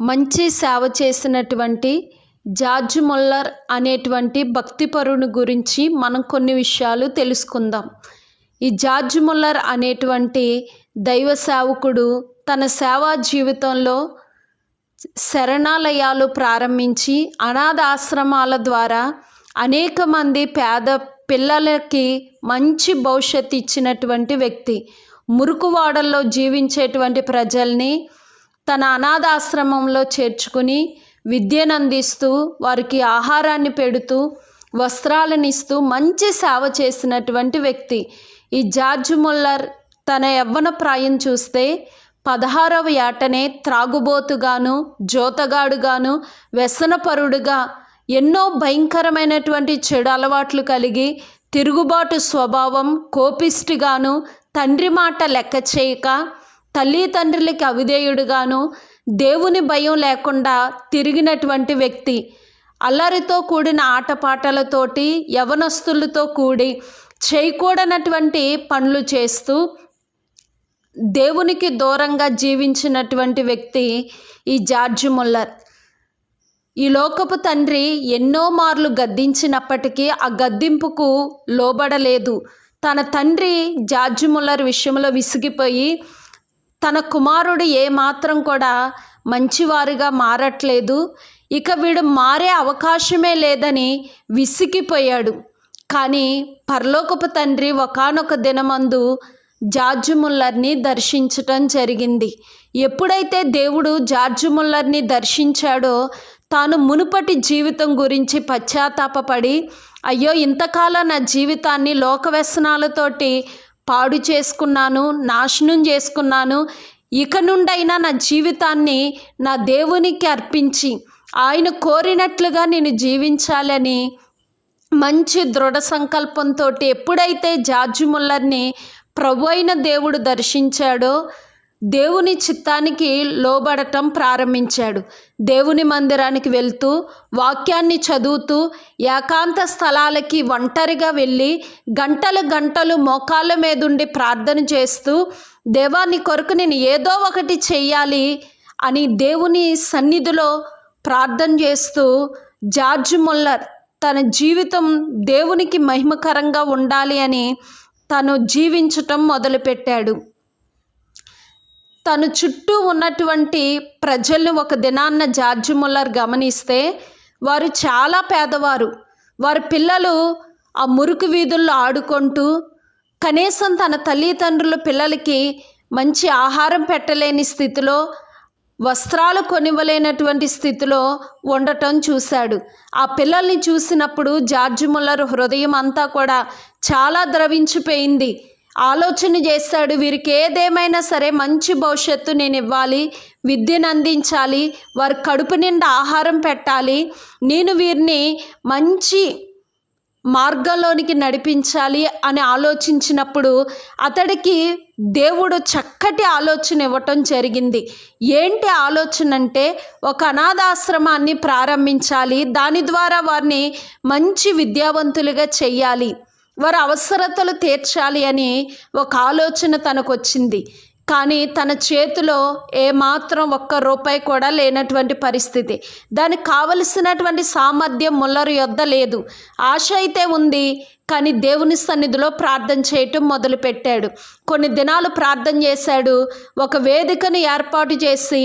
మంచి సేవ చేసినటువంటి జార్జ్ ముల్లర్ అనేటువంటి భక్తిపరుని గురించి మనం కొన్ని విషయాలు తెలుసుకుందాం. ఈ జార్జ్ ముల్లర్ అనేటువంటి దైవ సేవకుడు తన సేవా జీవితంలో శరణాలయాలు ప్రారంభించి అనాథ ఆశ్రమాల ద్వారా అనేక మంది పేద పిల్లలకి మంచి భవిష్యత్తు ఇచ్చినటువంటి వ్యక్తి. మురుకువాడల్లో జీవించేటువంటి ప్రజల్ని తన అనాథాశ్రమంలో చేర్చుకుని విద్యను అందిస్తూ వారికి ఆహారాన్ని పెడుతూ వస్త్రాలను ఇస్తూ మంచి సేవ చేసినటువంటి వ్యక్తి. ఈ జార్జ్ ముల్లర్ తన యవ్వన ప్రాయం చూస్తే పదహారవ ఏటనే త్రాగుబోతుగాను జోతగాడుగాను వ్యసనపరుడుగా ఎన్నో భయంకరమైనటువంటి చెడు అలవాట్లు కలిగి తిరుగుబాటు స్వభావం కోపిష్టిగాను తండ్రి మాట లెక్క చేయక తల్లి తండ్రులకి అవిధేయుడుగాను దేవుని భయం లేకుండా తిరిగినటువంటి వ్యక్తి. అల్లరితో కూడిన ఆటపాటలతోటి యవనస్తులతో కూడి చేయకూడనటువంటి పనులు చేస్తూ దేవునికి దూరంగా జీవించినటువంటి వ్యక్తి ఈ జార్జ్ ముల్లర్. ఈ లోకపు తండ్రి ఎన్నో మార్లు గద్దించినప్పటికీ ఆ గద్దింపుకు లోబడలేదు. తన తండ్రి జార్జ్ ముల్లర్ విషయంలో విసిగిపోయి తన కుమారుడు ఏమాత్రం కూడా మంచివారుగా మారట్లేదు. ఇక వీడు మారే అవకాశమే లేదని విసిగిపోయాడు. కానీ పరలోకపు తండ్రి ఒకానొక దినమందు జార్జ్ ముల్లర్ని దర్శించటం జరిగింది. ఎప్పుడైతే దేవుడు జార్జ్ ముల్లర్ని దర్శించాడో తాను మునుపటి జీవితం గురించి పశ్చాత్తాపపడి అయ్యో ఇంతకాలం నా జీవితాన్ని లోక వ్యసనాలతోటి పాడు చేసుకున్నాను నాశనం చేసుకున్నాను. ఇక నుండైనా నా జీవితాన్ని నా దేవునికి అర్పించి ఆయన కోరినట్లుగా నేను జీవించాలని మంచి దృఢ సంకల్పంతో ఎప్పుడైతే జార్జ్ ముల్లర్ని ప్రభు అయిన దేవుడు దర్శించాడో దేవుని చిత్తానికి లోబడటం ప్రారంభించాడు. దేవుని మందిరానికి వెళ్తూ వాక్యాన్ని చదువుతూ ఏకాంత స్థలాలకి ఒంటరిగా వెళ్ళి గంటలు గంటలు మోకాళ్ళ మీదుండి ప్రార్థన చేస్తూ దేవాన్ని కొరకు నేను ఏదో ఒకటి చెయ్యాలి అని దేవుని సన్నిధిలో ప్రార్థన చేస్తూ జార్జ్ ముల్లర్ తన జీవితం దేవునికి మహిమకరంగా ఉండాలి అని తను జీవించటం మొదలుపెట్టాడు. తను చుట్టూ ఉన్నటువంటి ప్రజల్ని ఒక దినాన్న జార్జ్ ముల్లర్ గమనిస్తే వారు చాలా పేదవారు. వారి పిల్లలు ఆ మురుకు వీధుల్లో ఆడుకుంటూ కనీసం తన తల్లిదండ్రుల పిల్లలకి మంచి ఆహారం పెట్టలేని స్థితిలో వస్త్రాలు కొనివ్వలేనటువంటి స్థితిలో ఉండటం చూశాడు. ఆ పిల్లల్ని చూసినప్పుడు జార్జ్ ముల్లర్ హృదయం అంతా కూడా చాలా ద్రవించిపోయింది. ఆలోచన చేస్తాడు. వీరికి ఏదేమైనా సరే మంచి భవిష్యత్తు నేను ఇవ్వాలి. విద్యను అందించాలి. వారి కడుపు నిండా ఆహారం పెట్టాలి. నేను వీరిని మంచి మార్గంలోనికి నడిపించాలి అని ఆలోచించినప్పుడు అతడికి దేవుడు చక్కటి ఆలోచన ఇవ్వటం జరిగింది. ఏంటి ఆలోచన అంటే ఒక అనాథాశ్రమాన్ని ప్రారంభించాలి. దాని ద్వారా వారిని మంచి విద్యావంతులుగా చెయ్యాలి వారి అవసరతలు తీర్చాలి అని ఒక ఆలోచన తనకు వచ్చింది కానీ తన చేతిలో ఏమాత్రం ఒక్క రూపాయి కూడా లేనటువంటి పరిస్థితి. దానికి కావలసినటువంటి సామర్థ్యం ముల్లరు యొద్ద లేదు. ఆశ అయితే ఉంది కానీ దేవుని సన్నిధిలో ప్రార్థన చేయటం మొదలుపెట్టాడు. కొన్ని దినాలు ప్రార్థన చేశాడు. ఒక వేదికను ఏర్పాటు చేసి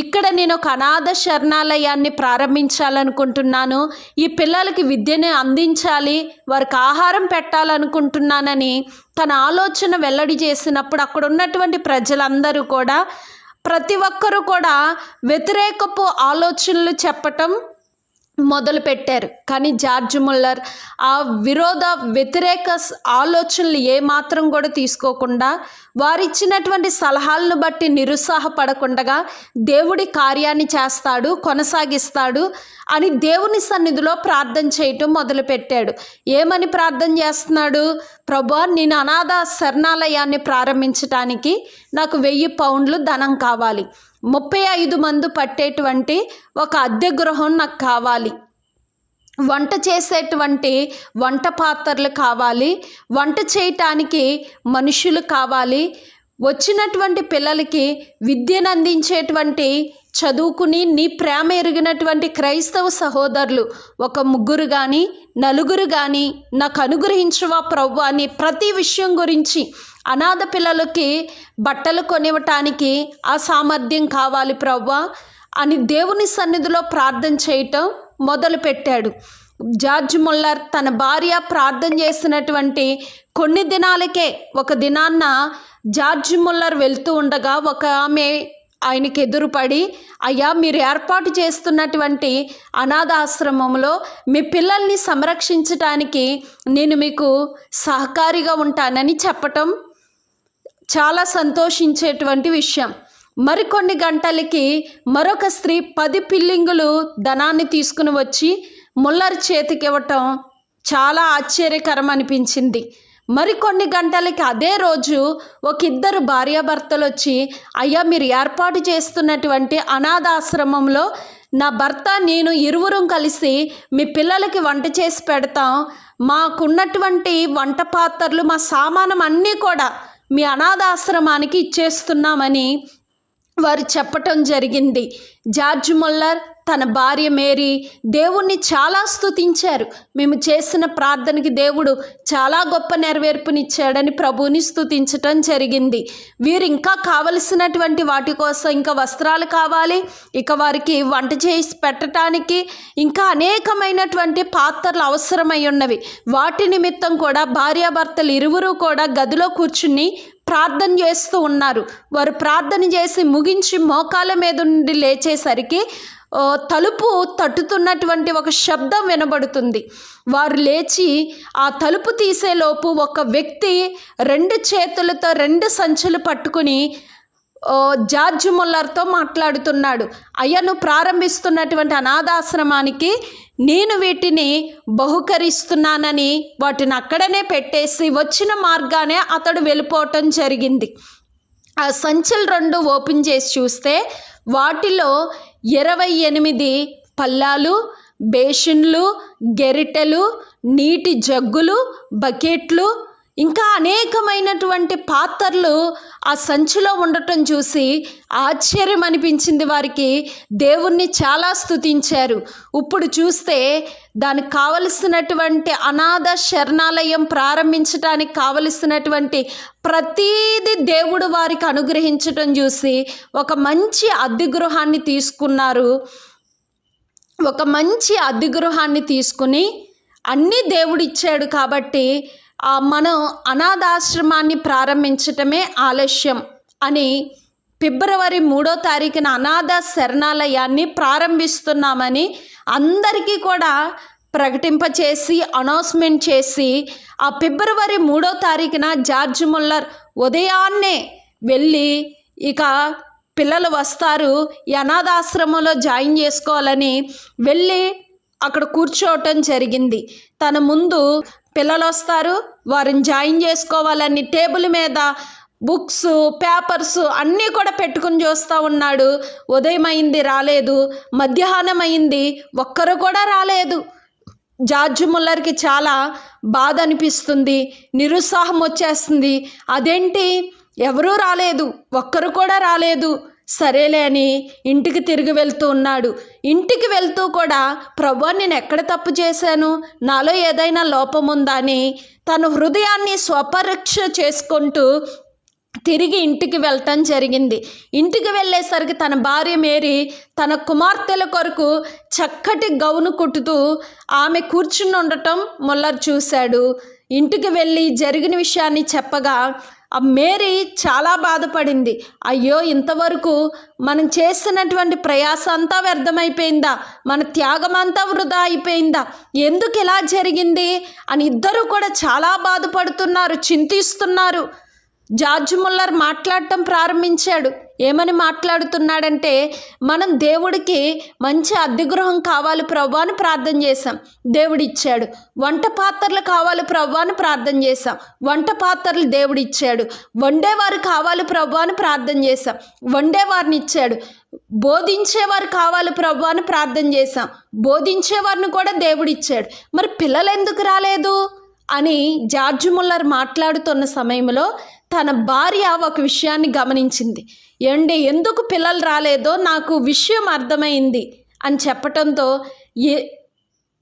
ఇక్కడ నేను ఒక అనాథ శరణాలయాన్ని ప్రారంభించాలనుకుంటున్నాను. ఈ పిల్లలకి విద్యను అందించాలి వారికి ఆహారం పెట్టాలనుకుంటున్నానని తన ఆలోచన వెల్లడి చేసినప్పుడు అక్కడ ఉన్నటువంటి ప్రజలందరూ కూడా ప్రతి ఒక్కరూ కూడా వ్యతిరేకపు ఆలోచనలు చెప్పటం మొదలుపెట్టారు కానీ జార్జ్ ముల్లర్ ఆ విరోధ వ్యతిరేక ఆలోచనలు ఏమాత్రం కూడా తీసుకోకుండా వారిచ్చినటువంటి సలహాలను బట్టి నిరుత్సాహపడకుండా దేవుడి కార్యాన్ని చేస్తాడు కొనసాగిస్తాడు అని దేవుని సన్నిధిలో ప్రార్థన చేయటం మొదలుపెట్టాడు ఏమని ప్రార్థన చేస్తున్నాడు? ప్రభా నేను అనాథ శరణాలయాన్ని ప్రారంభించటానికి నాకు వెయ్యి పౌండ్లు ధనం కావాలి. ముప్పై ఐదు మంది పట్టేటువంటి ఒక అద్దె గృహం నాకు కావాలి. వంట చేసేటువంటి వంట పాత్రలు కావాలి. వంట చేయటానికి మనుషులు కావాలి. వచ్చినటువంటి పిల్లలకి విద్యను అందించేటువంటి చదువుకుని నీ ప్రేమ ఎరిగినటువంటి క్రైస్తవ సహోదరులు ఒక ముగ్గురు కానీ నలుగురు కానీ నాకు అనుగ్రహించువా ప్రవ్వ అని ప్రతి విషయం గురించి అనాథ పిల్లలకి బట్టలు కొనివ్వటానికి ఆ సామర్థ్యం కావాలి ప్రవ్వ అని దేవుని సన్నిధిలో ప్రార్థన చేయటం మొదలుపెట్టాడు. జార్జ్ ముల్లర్ తన భార్య ప్రార్థన చేసినటువంటి కొన్ని దినాలకే ఒక దినాన్న జార్జ్ ముల్లర్ వెళ్తూ ఉండగా ఒక ఆమె ఆయనకి ఎదురుపడి అయ్యా మీరు ఏర్పాటు చేస్తున్నటువంటి అనాథాశ్రమంలో మీ పిల్లల్ని సంరక్షించటానికి నేను మీకు సహకారిగా ఉంటానని చెప్పటం చాలా సంతోషించేటువంటి విషయం. మరికొన్ని గంటలకి మరొక స్త్రీ పది పిల్లింగులు ధనాన్ని తీసుకుని వచ్చి ముల్లర్ చేతికి ఇవ్వటం చాలా ఆశ్చర్యకరం అనిపించింది మరికొన్ని గంటలకి అదే రోజు ఒక ఇద్దరు భార్యాభర్తలు వచ్చి అయ్యా మీరు ఏర్పాటు చేస్తున్నటువంటి అనాథాశ్రమంలో నా భర్త నేను ఇరువురం కలిసి మీ పిల్లలకి వంట చేసి పెడతాం. మాకున్నటువంటి వంట పాత్రలు మా సామానం అన్నీ కూడా మీ అనాథాశ్రమానికి ఇచ్చేస్తున్నామని వారు చెప్పటం జరిగింది. జార్జ్ ముల్లర్ తన భార్య మేరీ దేవుణ్ణి చాలా స్తుతించారు. మేము చేసిన ప్రార్థనకి దేవుడు చాలా గొప్ప నెరవేర్పునిచ్చాడని ప్రభువుని స్తుతించటం జరిగింది. వీరు ఇంకా కావలసినటువంటి వాటి కోసం ఇంకా వస్త్రాలు కావాలి. ఇక వారికి వంట చేసి పెట్టడానికి ఇంకా అనేకమైనటువంటి పాత్రలు అవసరమై ఉన్నవి. వాటి నిమిత్తం కూడా భార్యాభర్తలు ఇరువురు కూడా గదిలో కూర్చుని ప్రార్థన చేస్తూ ఉన్నారు. వారు ప్రార్థన చేసి ముగించి మోకాల మీద నుండి లేచేసరికి తలుపు తట్టుతున్నటువంటి ఒక శబ్దం వినబడుతుంది. వారు లేచి ఆ తలుపు తీసేలోపు ఒక వ్యక్తి రెండు చేతులతో రెండు సంచులు పట్టుకుని ఓ, జార్జ్ ముల్లర్తో మాట్లాడుతున్నాడు. అయ్యను ప్రారంభిస్తున్నటువంటి అనాథాశ్రమానికి నేను వీటిని బహుకరిస్తున్నానని వాటిని అక్కడనే పెట్టేసి వచ్చిన మార్గానే అతడు వెళ్ళిపోవటం జరిగింది. ఆ సంచులు రెండు ఓపెన్ చేసి చూస్తే వాటిలో ఇరవై ఎనిమిది పల్లాలు బేషన్లు గెరిటెలు నీటి జగ్గులు బకెట్లు ఇంకా అనేకమైనటువంటి పాత్రలు ఆ సంచిలో ఉండటం చూసి ఆశ్చర్యం అనిపించింది వారికి. దేవుణ్ణి చాలా స్తుతించారు. ఇప్పుడు చూస్తే దానికి కావలసినటువంటి అనాథ శరణాలయం ప్రారంభించడానికి కావలసినటువంటి ప్రతీది దేవుడు వారికి అనుగ్రహించటం చూసి ఒక మంచి అద్దె గృహాన్ని తీసుకున్నారు. ఒక మంచి అద్దె గృహాన్ని తీసుకుని అన్నీ దేవుడిచ్చాడు కాబట్టి మనం అనాథాశ్రమాన్ని ప్రారంభించటమే ఆలస్యం అని ఫిబ్రవరి మూడో తారీఖున అనాథ శరణాలయాన్ని ప్రారంభిస్తున్నామని అందరికీ కూడా ప్రకటింపచేసి అనౌన్స్మెంట్ చేసి ఆ ఫిబ్రవరి మూడో తారీఖున జార్జ్ ముల్లర్ ఉదయాన్నే వెళ్ళి ఇక పిల్లలు వస్తారు ఈ అనాథాశ్రమంలో జాయిన్ చేసుకోవాలని వెళ్ళి అక్కడ కూర్చోవటం జరిగింది. తన ముందు పిల్లలు వస్తారు వారిని జాయిన్ చేసుకోవాలని టేబుల్ మీద బుక్స్ పేపర్స్ అన్నీ కూడా పెట్టుకుని చూస్తూ ఉన్నాడు. ఉదయం అయింది రాలేదు. మధ్యాహ్నం అయింది ఒక్కరు కూడా రాలేదు. జార్జ్ ముల్లర్కి చాలా బాధ అనిపిస్తుంది. నిరుత్సాహం వచ్చేస్తుంది. అదేంటి? ఎవరూ రాలేదు. ఒక్కరు కూడా రాలేదు. సరేలే అని ఇంటికి తిరిగి వెళ్తూ ఉన్నాడు. ఇంటికి వెళ్తూ కూడా ప్రభు నేను ఎక్కడ తప్పు చేశాను? నాలో ఏదైనా లోపం ఉందా అని తన హృదయాన్ని స్వపరీక్ష చేసుకుంటూ తిరిగి ఇంటికి వెళ్ళటం జరిగింది. ఇంటికి వెళ్ళేసరికి తన భార్య మేరీ తన కుమార్తెల కొరకు చక్కటి గౌను కుట్టుతూ ఆమె కూర్చుని ఉండటం మొల్లర్ చూశాడు. ఇంటికి వెళ్ళి జరిగిన విషయాన్ని చెప్పగా మేరీ చాలా బాధపడింది. అయ్యో ఇంతవరకు మనం చేస్తున్నటువంటి ప్రయాస అంతా వ్యర్థమైపోయిందా? మన త్యాగం అంతా వృధా అయిపోయిందా? ఎందుకు ఇలా జరిగింది? అని ఇద్దరు కూడా చాలా బాధపడుతున్నారు చింతిస్తున్నారు. జార్జ్ ముల్లర్ మాట్లాడటం ప్రారంభించాడు. ఏమని మాట్లాడుతున్నాడంటే మనం దేవుడికి మంచి అద్దెగృహం కావాలి ప్రభు అని ప్రార్థన చేశాం. దేవుడు ఇచ్చాడు వంట పాత్రలు కావాలి ప్రభు అని ప్రార్థన చేశాం. వంట పాత్రలు దేవుడు ఇచ్చాడు వండేవారు కావాలి ప్రభు అని ప్రార్థన చేశాం. వండేవారిని ఇచ్చాడు బోధించేవారు కావాలి ప్రభు అని ప్రార్థన చేశాం. బోధించేవారిని కూడా దేవుడు ఇచ్చాడు మరి పిల్లలు ఎందుకు రాలేదు? అని జార్జ్ ముల్లర్ మాట్లాడుతున్న సమయంలో తన భార్య ఒక విషయాన్ని గమనించింది. ఏండి ఎందుకు పిల్లలు రాలేదో నాకు విషయం అర్థమైంది అని చెప్పటంతో ఏ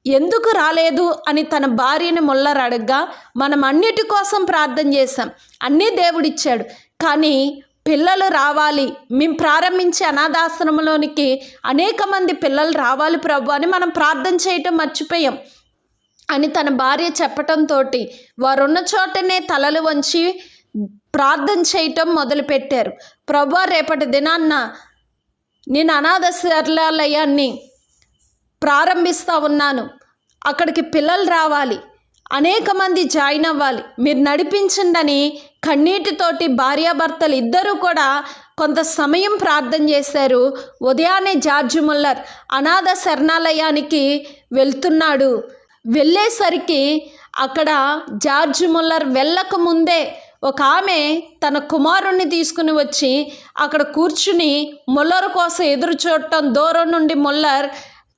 ఎందుకు రాలేదు అని తన భార్యని ముల్లరు అడగ్గా మనం అన్నిటి కోసం ప్రార్థన చేశాం. అన్నీ దేవుడిచ్చాడు. కానీ పిల్లలు రావాలి. మేము ప్రారంభించే అనాథాశ్రమంలోనికి అనేక మంది పిల్లలు రావాలి ప్రభు అని మనం ప్రార్థన చేయటం మర్చిపోయాం అని తన భార్య చెప్పటంతో వారున్న చోటనే తలలు వంచి ప్రార్థన చేయటం మొదలుపెట్టారు. ప్రభు రేపటి దినాన్న నేను అనాథ శరణాలయాన్ని ప్రారంభిస్తూ ఉన్నాను. అక్కడికి పిల్లలు రావాలి. అనేక మంది జాయిన్ అవ్వాలి. మీరు నడిపించండి కన్నీటితోటి భార్యాభర్తలు ఇద్దరూ కూడా కొంత సమయం ప్రార్థన చేశారు. ఉదయాన్నే జార్జ్ ముల్లర్ అనాథ శరణాలయానికి వెళ్తున్నాడు. వెళ్ళేసరికి అక్కడ జార్జ్ ముల్లర్ వెళ్ళక ముందే ఒక ఆమె తన కుమారుణ్ణి తీసుకుని వచ్చి అక్కడ కూర్చుని ముల్లర్ కోసం ఎదురు చూడటం దూరం నుండి ముల్లర్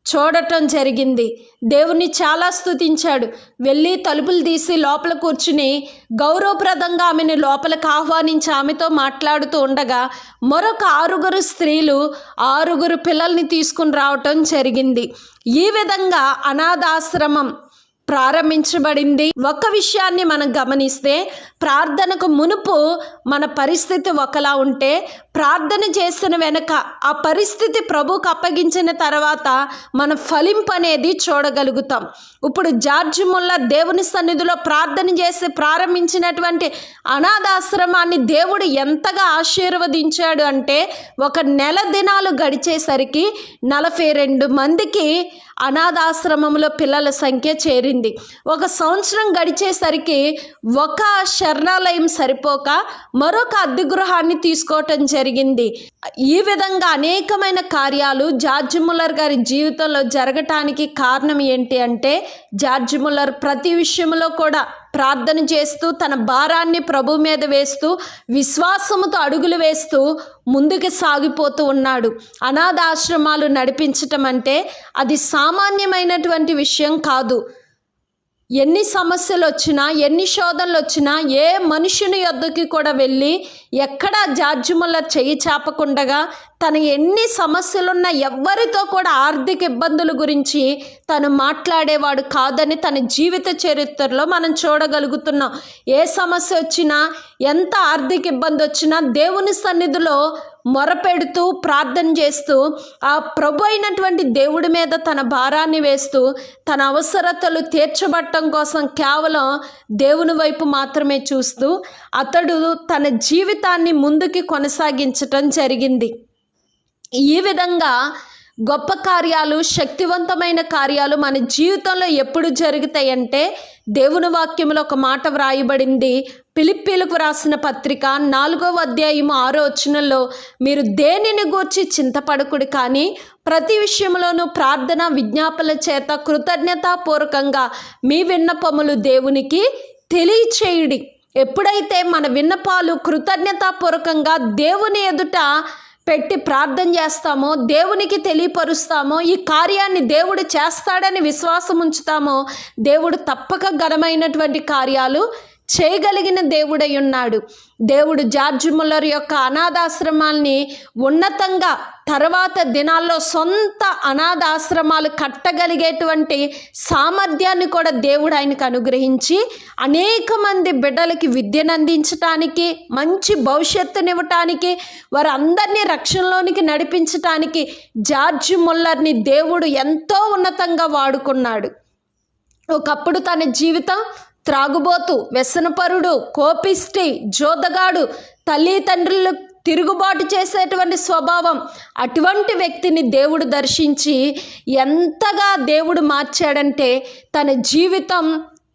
చూడటం జరిగింది. దేవుణ్ణి చాలా స్తుతించాడు. వెళ్ళి తలుపులు తీసి లోపల కూర్చుని గౌరవప్రదంగా ఆమెను లోపలికి ఆహ్వానించి ఆమెతో మాట్లాడుతూ ఉండగా మరొక ఆరుగురు స్త్రీలు ఆరుగురు పిల్లల్ని తీసుకుని రావటం జరిగింది. ఈ విధంగా అనాథాశ్రమం ప్రారంభించబడింది. ఒక విషయాన్ని మనం గమనిస్తే ప్రార్థనకు మునుపు మన పరిస్థితి ఒకలా ఉంటే ప్రార్థన చేసిన వెనక ఆ పరిస్థితి ప్రభుకు అప్పగించిన తర్వాత మన ఫలింపు అనేది చూడగలుగుతాం. ఇప్పుడు జార్జ్ ముల్లా దేవుని సన్నిధిలో ప్రార్థన చేసి ప్రారంభించినటువంటి అనాథాశ్రమాన్ని దేవుడు ఎంతగా ఆశీర్వదించాడు అంటే ఒక నెల దినాలు గడిచేసరికి నలభై రెండు మందికి అనాథాశ్రమంలో పిల్లల సంఖ్య చేరింది. ఒక సంవత్సరం గడిచేసరికి ఒక శరణాలయం సరిపోక మరొక అద్దె గృహాన్ని తీసుకోవటం జరిగింది జరిగింది. ఈ విధంగా అనేకమైన కార్యాలు జార్జ్ ముల్లర్ గారి జీవితంలో జరగటానికి కారణం ఏంటి అంటే జార్జ్ ముల్లర్ ప్రతి విషయంలో కూడా ప్రార్థన చేస్తూ తన భారాన్ని ప్రభు మీద వేస్తూ విశ్వాసముతో అడుగులు వేస్తూ ముందుకు సాగిపోతూ ఉన్నాడు. అనాథాశ్రమాలు నడిపించటం అంటే అది సామాన్యమైనటువంటి విషయం కాదు. ఎన్ని సమస్యలు వచ్చినా ఎన్ని శోధనలు వచ్చినా ఏ మనుషుని యొద్దకి కూడా వెళ్ళి ఎక్కడ జాజ్యముల చెయ్యి చాపకుండగా తను ఎన్ని సమస్యలున్నా ఎవ్వరితో కూడా ఆర్థిక ఇబ్బందుల గురించి తను మాట్లాడేవాడు కాదని తన జీవిత చరిత్రలో మనం చూడగలుగుతున్నాం. ఏ సమస్య వచ్చినా ఎంత ఆర్థిక ఇబ్బంది వచ్చినా దేవుని సన్నిధిలో మొరపెడుతూ ప్రార్థన చేస్తూ ఆ ప్రభు అయినటువంటి దేవుడి మీద తన భారాన్ని వేస్తూ తన అవసరతలు తీర్చబట్టం కోసం కేవలం దేవుని వైపు మాత్రమే చూస్తూ అతడు తన జీవితాన్ని ముందుకి కొనసాగించటం జరిగింది. ఈ విధంగా గొప్ప కార్యాలు శక్తివంతమైన కార్యాలు మన జీవితంలో ఎప్పుడు జరుగుతాయంటే దేవుని వాక్యంలో ఒక మాట వ్రాయబడింది. పిలిప్పీలకు రాసిన పత్రిక నాలుగవ అధ్యాయం ఆరో వచనంలో మీరు దేనిని గూర్చి చింతపడకుడు కానీ ప్రతి విషయంలోనూ ప్రార్థన విజ్ఞాపన చేత కృతజ్ఞతాపూర్వకంగా మీ విన్నపములు దేవునికి తెలియచేయుడి. ఎప్పుడైతే మన విన్నపాలు కృతజ్ఞతాపూర్వకంగా దేవుని ఎదుట పెట్టి ప్రార్థన చేస్తామో దేవునికి తెలియపరుస్తామో ఈ కార్యాన్ని దేవుడు చేస్తాడని విశ్వాసం ఉంచుతామో దేవుడు తప్పక ఘనమైనటువంటి కార్యాలు చేయగలిగిన దేవుడై ఉన్నాడు దేవుడు జార్జ్ ముల్లర్ యొక్క అనాథాశ్రమాల్ని ఉన్నతంగా తర్వాత దినాల్లో సొంత అనాథాశ్రమాలు కట్టగలిగేటువంటి సామర్థ్యాన్ని కూడా దేవుడు ఆయనకు అనుగ్రహించి అనేక మంది బిడ్డలకి విద్యను అందించటానికి మంచి భవిష్యత్తునివ్వటానికి వారందరినీ రక్షణలోనికి నడిపించటానికి జార్జ్ ముల్లర్ని దేవుడు ఎంతో ఉన్నతంగా వాడుకున్నాడు. ఒకప్పుడు తన జీవితం త్రాగుబోతు వ్యసనపరుడు కోపిష్టి జోదగాడు తల్లిదండ్రులు తిరుగుబాటు చేసేటువంటి స్వభావం. అటువంటి వ్యక్తిని దేవుడు దర్శించి ఎంతగా దేవుడు మార్చాడంటే తన జీవితం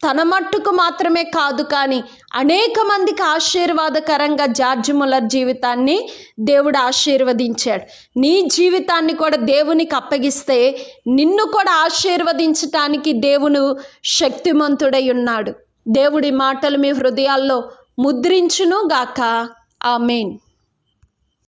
తన మట్టుకు మాత్రమే కాదు కానీ అనేక మందికి ఆశీర్వాదకరంగా జార్జ్ ముల్లర్ జీవితాన్ని దేవుడు ఆశీర్వదించాడు. నీ జీవితాన్ని కూడా దేవునికి అప్పగిస్తే నిన్ను కూడా ఆశీర్వదించటానికి దేవుడు శక్తిమంతుడై ఉన్నాడు. దేవుడి మాటలు మీ హృదయాల్లో ముద్రించును గాక ఆ మెయిన్